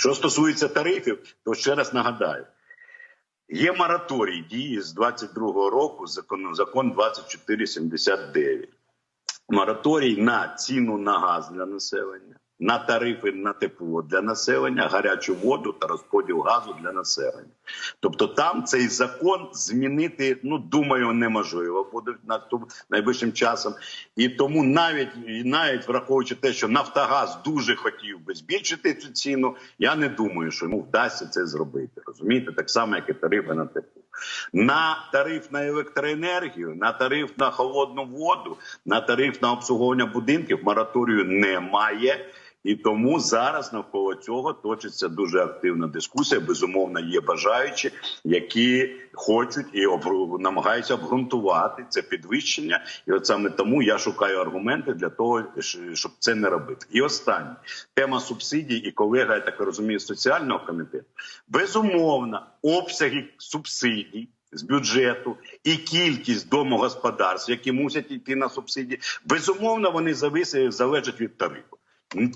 Що стосується тарифів, то ще раз нагадаю. Є мораторій дії з 22-го року, закон, закон 2479. Мораторій на ціну на газ для населення, на тарифи на тепло для населення, гарячу воду та розподіл газу для населення. Тобто там цей закон змінити, ну думаю, неможливо буде наступ найближчим часом. І тому навіть і навіть враховуючи те, що Нафтогаз дуже хотів би збільшити цю ціну, я не думаю, що йому вдасться це зробити. Розумієте, так само, як і тарифи на тепло. На тариф на електроенергію, на тариф на холодну воду, на тариф на обслуговування будинків мораторію немає. І тому зараз навколо цього точиться дуже активна дискусія. Безумовно, є бажаючі, які хочуть і намагаються обґрунтувати це підвищення. І от саме тому я шукаю аргументи для того, щоб це не робити. І останнє тема субсидій, і колега, я так розумію, соціального комітету. Безумовно, обсяги субсидій. З бюджету і кількість домогосподарств, які мусять йти на субсидії, безумовно, вони залежать від тарифу.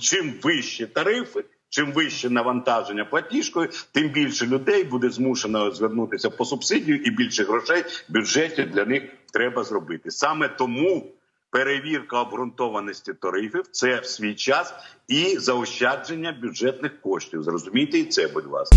Чим вищі тарифи, чим вище навантаження платіжкою, тим більше людей буде змушено звернутися по субсидію, і більше грошей в бюджеті для них треба зробити. Саме тому перевірка обґрунтованості тарифів це в свій час і заощадження бюджетних коштів. Зрозумійте і це, будь ласка.